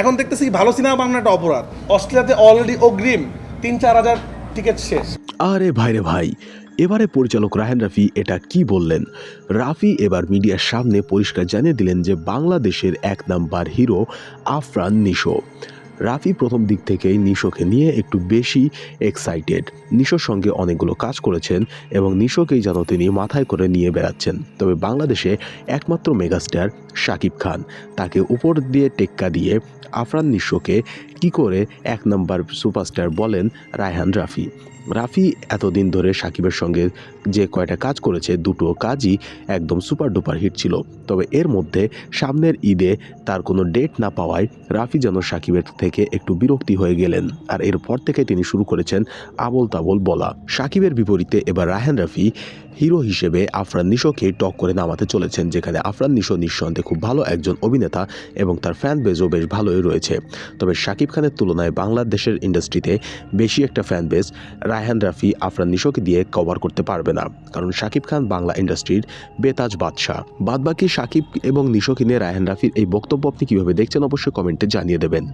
এখন দেখতেছি ভালো সিনেমা বানানো একটা অপরাধ। অস্ট্রেলিয়াতে অলরেডি অগ্রিম তিন চার হাজার টিকিট শেষ। আরে ভাই রে ভাই, এবারে পরিচালক রাহেন রাফি এটা কি বললেন? রাফি এবার মিডিয়ার সামনে পরিষ্কার জানিয়ে দিলেন যে বাংলাদেশের এক নাম্বার হিরো আফরান নিশো। রাফি প্রথম দিক থেকেই নিশোকে নিয়ে একটু বেশি এক্সাইটেড নিশোর সঙ্গে অনেকগুলো কাজ করেছেন এবং নিশোকেই যেন তিনি মাথায় করে নিয়ে বেড়াচ্ছেন। তবে বাংলাদেশে একমাত্র মেগাস্টার শাকিব খান। তাকে উপর দিয়ে টেক্কা দিয়ে আফরান নিশোকে কি করে এক নম্বর সুপারস্টার বলেন রায়হান রাফি। রাফি এতদিন ধরে সাকিবের সঙ্গে যে কয়টা কাজ করেছে, দুটো কাজই একদম সুপার ডুপার হিট ছিল। তবে এর মধ্যে সামনের ঈদে তার কোনো ডেট না পাওয়ায় রাফি যেন সাকিবের থেকে একটু বিরক্তি হয়ে গেলেন আর এরপর থেকে তিনি শুরু করেছেন আবল তাবল বলা। সাকিবের বিপরীতে এবার রাহেন রাফি হিরো হিসেবে আফরান নিশোকে টক করে নামাতে চলেছেন, যেখানে আফরান নিশো নিঃসন্দেহে খুব ভালো একজন অভিনেতা এবং তার ফ্যান বেজও বেশ ভালোই রয়েছে। তবে শাকিব খানের তুলনায় বাংলাদেশের ইন্ডাস্ট্রিতে বেশি একটা ফ্যান বেস রায়হান রাফি আফরান নিশোকে দিয়ে কভার করতে পারবে না, কারণ শাকিব খান বাংলা ইন্ডাস্ট্রির বেতাজ বাদশাহ। বাদবাকি শাকিব এবং নিশোকে নিয়ে রায়হান রাফির এই বক্তব্য আপনি কীভাবে দেখছেন অবশ্যই কমেন্টে জানিয়ে দেবেন।